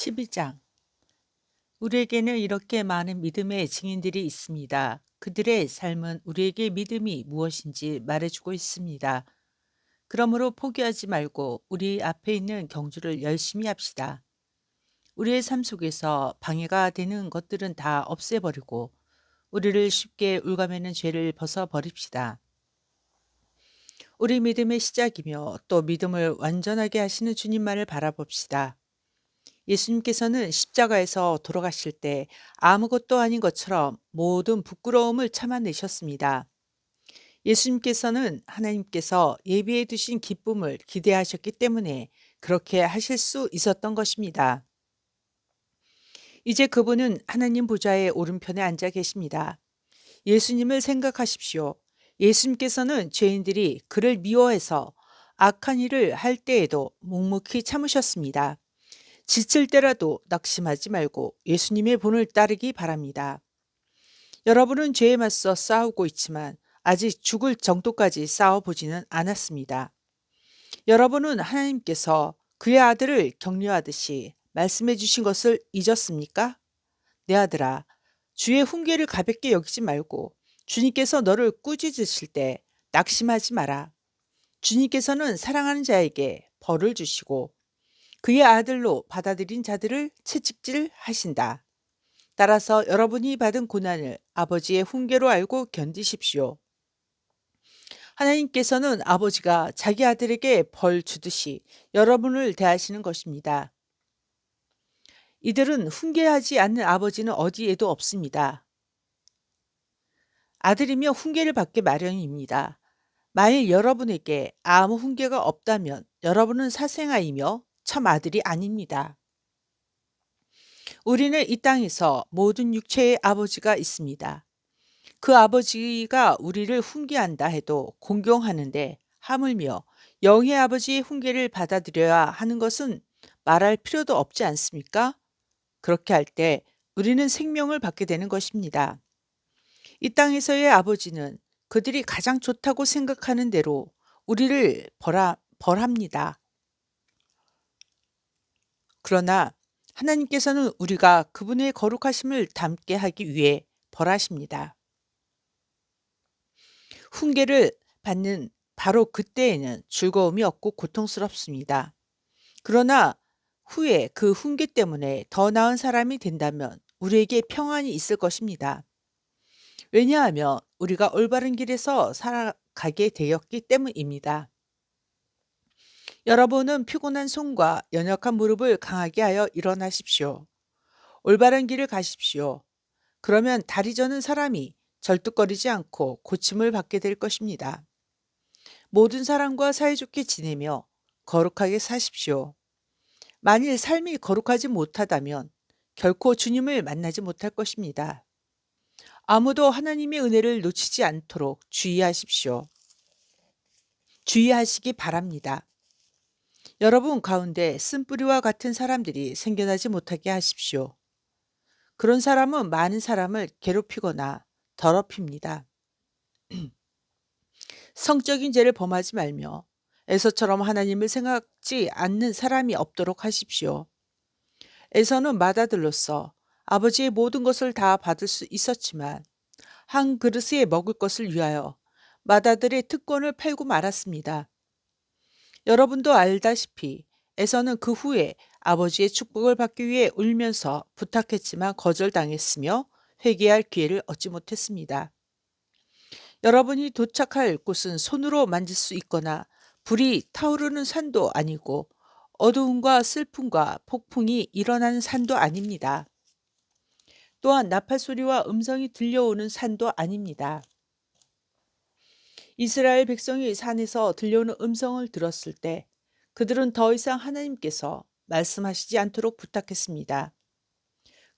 12장 우리에게는 이렇게 많은 믿음의 증인들이 있습니다. 그들의 삶은 우리에게 믿음이 무엇인지 말해주고 있습니다. 그러므로 포기하지 말고 우리 앞에 있는 경주를 열심히 합시다. 우리의 삶 속에서 방해가 되는 것들은 다 없애버리고 우리를 쉽게 울가매는 죄를 벗어버립시다. 우리 믿음의 시작이며 또 믿음을 완전하게 하시는 주님만을 바라봅시다. 예수님께서는 십자가에서 돌아가실 때 아무것도 아닌 것처럼 모든 부끄러움을 참아내셨습니다. 예수님께서는 하나님께서 예비해 두신 기쁨을 기대하셨기 때문에 그렇게 하실 수 있었던 것입니다. 이제 그분은 하나님 보좌의 오른편에 앉아 계십니다. 예수님을 생각하십시오. 예수님께서는 죄인들이 그를 미워해서 악한 일을 할 때에도 묵묵히 참으셨습니다. 지칠 때라도 낙심하지 말고 예수님의 본을 따르기 바랍니다. 여러분은 죄에 맞서 싸우고 있지만 아직 죽을 정도까지 싸워보지는 않았습니다. 여러분은 하나님께서 그의 아들을 격려하듯이 말씀해 주신 것을 잊었습니까? 내 아들아, 주의 훈계를 가볍게 여기지 말고 주님께서 너를 꾸짖으실 때 낙심하지 마라. 주님께서는 사랑하는 자에게 벌을 주시고 그의 아들로 받아들인 자들을 채찍질 하신다. 따라서 여러분이 받은 고난을 아버지의 훈계로 알고 견디십시오. 하나님께서는 아버지가 자기 아들에게 벌 주듯이 여러분을 대하시는 것입니다. 이들은 훈계하지 않는 아버지는 어디에도 없습니다. 아들이며 훈계를 받게 마련입니다. 만일 여러분에게 아무 훈계가 없다면 여러분은 사생아이며 참 아들이 아닙니다. 우리는 이 땅에서 모든 육체의 아버지가 있습니다. 그 아버지가 우리를 훈계한다 해도 공경하는데 하물며 영의 아버지의 훈계를 받아들여야 하는 것은 말할 필요도 없지 않습니까? 그렇게 할 때 우리는 생명을 받게 되는 것입니다. 이 땅에서의 아버지는 그들이 가장 좋다고 생각하는 대로 우리를 벌하, 벌합니다. 그러나 하나님께서는 우리가 그분의 거룩하심을 담게 하기 위해 벌하십니다. 훈계를 받는 바로 그때에는 즐거움이 없고 고통스럽습니다. 그러나 후에 그 훈계 때문에 더 나은 사람이 된다면 우리에게 평안이 있을 것입니다. 왜냐하면 우리가 올바른 길에서 살아가게 되었기 때문입니다. 여러분은 피곤한 손과 연약한 무릎을 강하게 하여 일어나십시오. 올바른 길을 가십시오. 그러면 다리 저는 사람이 절뚝거리지 않고 고침을 받게 될 것입니다. 모든 사람과 사이좋게 지내며 거룩하게 사십시오. 만일 삶이 거룩하지 못하다면 결코 주님을 만나지 못할 것입니다. 아무도 하나님의 은혜를 놓치지 않도록 주의하십시오. 주의하시기 바랍니다. 여러분 가운데 쓴뿌리와 같은 사람들이 생겨나지 못하게 하십시오. 그런 사람은 많은 사람을 괴롭히거나 더럽힙니다. 성적인 죄를 범하지 말며 에서처럼 하나님을 생각지 않는 사람이 없도록 하십시오. 에서는 마다들로서 아버지의 모든 것을 다 받을 수 있었지만 한 그릇에 먹을 것을 위하여 마다들의 특권을 팔고 말았습니다. 여러분도 알다시피 에서는 그 후에 아버지의 축복을 받기 위해 울면서 부탁했지만 거절당했으며 회개할 기회를 얻지 못했습니다. 여러분이 도착할 곳은 손으로 만질 수 있거나 불이 타오르는 산도 아니고 어두움과 슬픔과 폭풍이 일어나는 산도 아닙니다. 또한 나팔 소리와 음성이 들려오는 산도 아닙니다. 이스라엘 백성이 산에서 들려오는 음성을 들었을 때 그들은 더 이상 하나님께서 말씀하시지 않도록 부탁했습니다.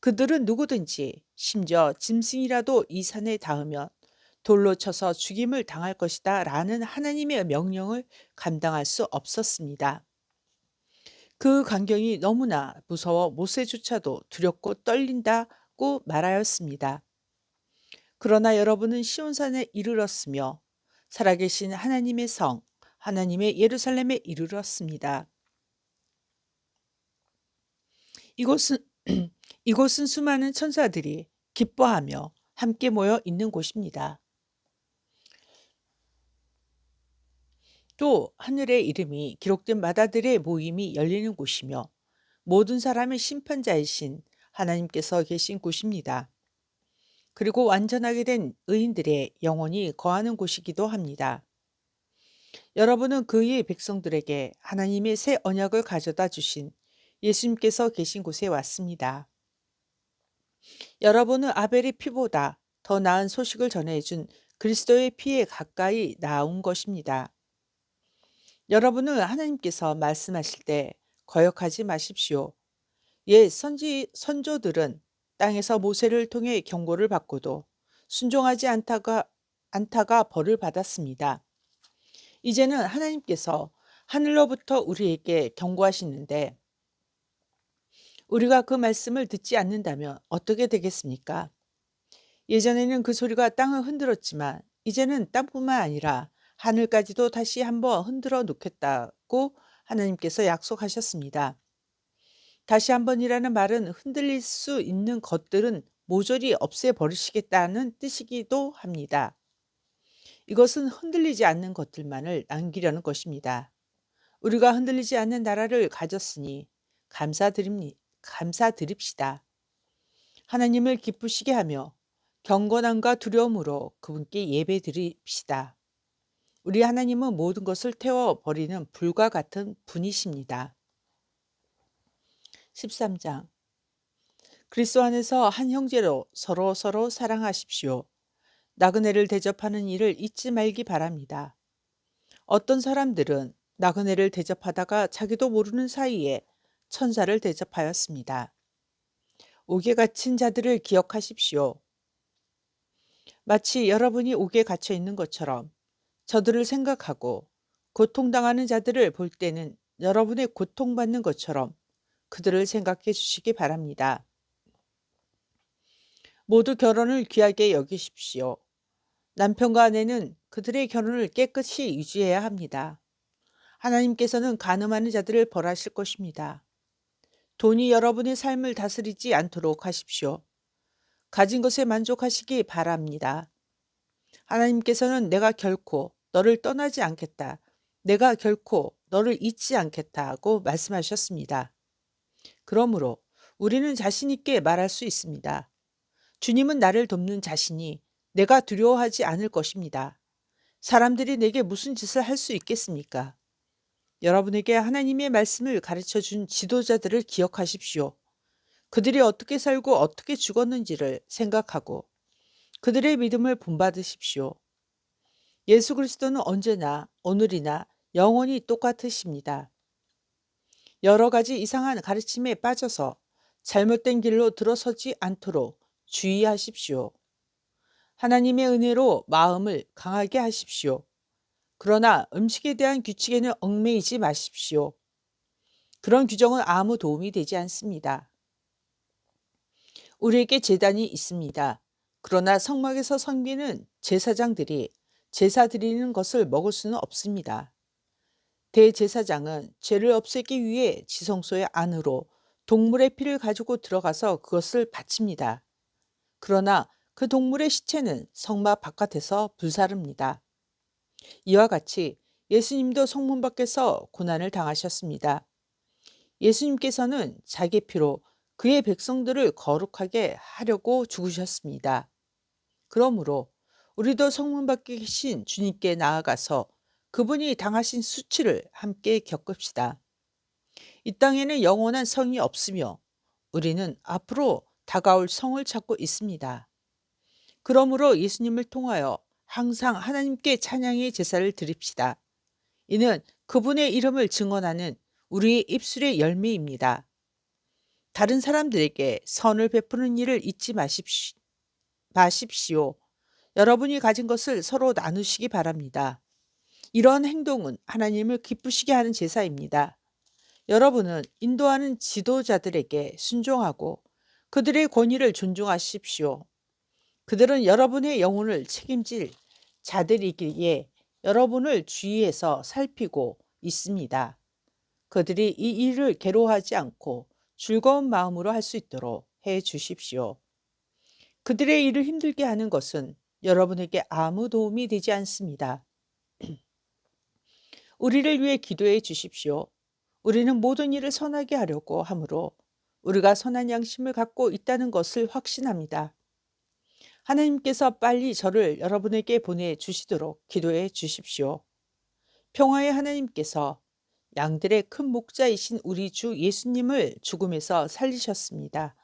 그들은 누구든지 심지어 짐승이라도 이 산에 닿으면 돌로 쳐서 죽임을 당할 것이다 라는 하나님의 명령을 감당할 수 없었습니다. 그 광경이 너무나 무서워 모세조차도 두렵고 떨린다고 말하였습니다. 그러나 여러분은 시온산에 이르렀으며 살아계신 하나님의 성, 하나님의 예루살렘에 이르렀습니다. 이곳은 이곳은 수많은 천사들이 기뻐하며 함께 모여 있는 곳입니다. 또 하늘의 이름이 기록된 마다들의 모임이 열리는 곳이며 모든 사람의 심판자이신 하나님께서 계신 곳입니다. 그리고 완전하게 된 의인들의 영혼이 거하는 곳이기도 합니다. 여러분은 그의 백성들에게 하나님의 새 언약을 가져다 주신 예수님께서 계신 곳에 왔습니다. 여러분은 아벨의 피보다 더 나은 소식을 전해준 그리스도의 피에 가까이 나온 것입니다. 여러분은 하나님께서 말씀하실 때 거역하지 마십시오. 옛 선지 선조들은 땅에서 모세를 통해 경고를 받고도 순종하지 않다가 않다가 벌을 받았습니다. 이제는 하나님께서 하늘로부터 우리에게 경고하시는데 우리가 그 말씀을 듣지 않는다면 어떻게 되겠습니까? 예전에는 그 소리가 땅을 흔들었지만 이제는 땅뿐만 아니라 하늘까지도 다시 한번 흔들어 놓겠다고 하나님께서 약속하셨습니다. 다시 한번이라는 말은 흔들릴 수 있는 것들은 모조리 없애버리시겠다는 뜻이기도 합니다. 이것은 흔들리지 않는 것들만을 남기려는 것입니다. 우리가 흔들리지 않는 나라를 가졌으니 감사드립니, 감사드립시다. 하나님을 기쁘시게 하며 경건함과 두려움으로 그분께 예배 드립시다. 우리 하나님은 모든 것을 태워버리는 불과 같은 분이십니다. 13장 그리스도 안에서 한 형제로 서로 서로 사랑하십시오. 나그네를 대접하는 일을 잊지 말기 바랍니다. 어떤 사람들은 나그네를 대접하다가 자기도 모르는 사이에 천사를 대접하였습니다. 옥에 갇힌 자들을 기억하십시오. 마치 여러분이 옥에 갇혀 있는 것처럼 저들을 생각하고 고통당하는 자들을 볼 때는 여러분의 고통받는 것처럼 그들을 생각해 주시기 바랍니다. 모두 결혼을 귀하게 여기십시오. 남편과 아내는 그들의 결혼을 깨끗이 유지해야 합니다. 하나님께서는 가늠하는 자들을 벌하실 것입니다. 돈이 여러분의 삶을 다스리지 않도록 하십시오. 가진 것에 만족하시기 바랍니다. 하나님께서는 내가 결코 너를 떠나지 않겠다. 내가 결코 너를 잊지 않겠다 하고 말씀하셨습니다. 그러므로 우리는 자신있게 말할 수 있습니다. 주님은 나를 돕는 자신이 내가 두려워하지 않을 것입니다. 사람들이 내게 무슨 짓을 할 수 있겠습니까? 여러분에게 하나님의 말씀을 가르쳐 준 지도자들을 기억하십시오. 그들이 어떻게 살고 어떻게 죽었는지를 생각하고 그들의 믿음을 본받으십시오. 예수 그리스도는 언제나 오늘이나 영원히 똑같으십니다. 여러 가지 이상한 가르침에 빠져서 잘못된 길로 들어서지 않도록 주의하십시오. 하나님의 은혜로 마음을 강하게 하십시오. 그러나 음식에 대한 규칙에는 얽매이지 마십시오. 그런 규정은 아무 도움이 되지 않습니다. 우리에게 재단이 있습니다. 그러나 성막에서 섬기는 제사장들이 제사 드리는 것을 먹을 수는 없습니다. 대제사장은 죄를 없애기 위해 지성소의 안으로 동물의 피를 가지고 들어가서 그것을 바칩니다. 그러나 그 동물의 시체는 성막 바깥에서 불사릅니다. 이와 같이 예수님도 성문 밖에서 고난을 당하셨습니다. 예수님께서는 자기 피로 그의 백성들을 거룩하게 하려고 죽으셨습니다. 그러므로 우리도 성문 밖에 계신 주님께 나아가서 그분이 당하신 수치를 함께 겪읍시다. 이 땅에는 영원한 성이 없으며 우리는 앞으로 다가올 성을 찾고 있습니다. 그러므로 예수님을 통하여 항상 하나님께 찬양의 제사를 드립시다. 이는 그분의 이름을 증언하는 우리의 입술의 열매입니다. 다른 사람들에게 선을 베푸는 일을 잊지 마십시, 마십시오. 여러분이 가진 것을 서로 나누시기 바랍니다. 이러한 행동은 하나님을 기쁘시게 하는 제사입니다. 여러분은 인도하는 지도자들에게 순종하고 그들의 권위를 존중하십시오. 그들은 여러분의 영혼을 책임질 자들이기에 여러분을 주의해서 살피고 있습니다. 그들이 이 일을 괴로워하지 않고 즐거운 마음으로 할 수 있도록 해 주십시오. 그들의 일을 힘들게 하는 것은 여러분에게 아무 도움이 되지 않습니다. 우리를 위해 기도해 주십시오. 우리는 모든 일을 선하게 하려고 하므로 우리가 선한 양심을 갖고 있다는 것을 확신합니다. 하나님께서 빨리 저를 여러분에게 보내 주시도록 기도해 주십시오. 평화의 하나님께서 양들의 큰 목자이신 우리 주 예수님을 죽음에서 살리셨습니다.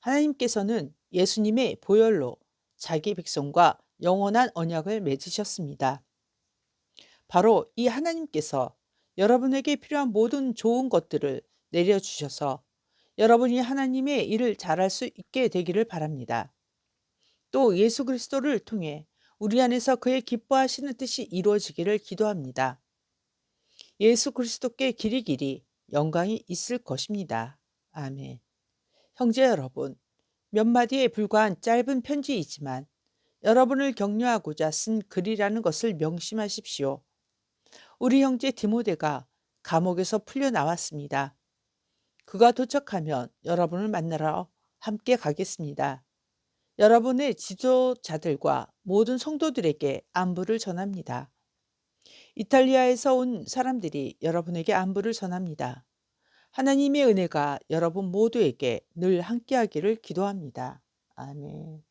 하나님께서는 예수님의 보혈로 자기 백성과 영원한 언약을 맺으셨습니다. 바로 이 하나님께서 여러분에게 필요한 모든 좋은 것들을 내려주셔서 여러분이 하나님의 일을 잘할 수 있게 되기를 바랍니다. 또 예수 그리스도를 통해 우리 안에서 그의 기뻐하시는 뜻이 이루어지기를 기도합니다. 예수 그리스도께 길이 길이 영광이 있을 것입니다. 아멘. 형제 여러분, 몇 마디에 불과한 짧은 편지이지만 여러분을 격려하고자 쓴 글이라는 것을 명심하십시오. 우리 형제 디모데가 감옥에서 풀려 나왔습니다. 그가 도착하면 여러분을 만나러 함께 가겠습니다. 여러분의 지도자들과 모든 성도들에게 안부를 전합니다. 이탈리아에서 온 사람들이 여러분에게 안부를 전합니다. 하나님의 은혜가 여러분 모두에게 늘 함께하기를 기도합니다. 아멘.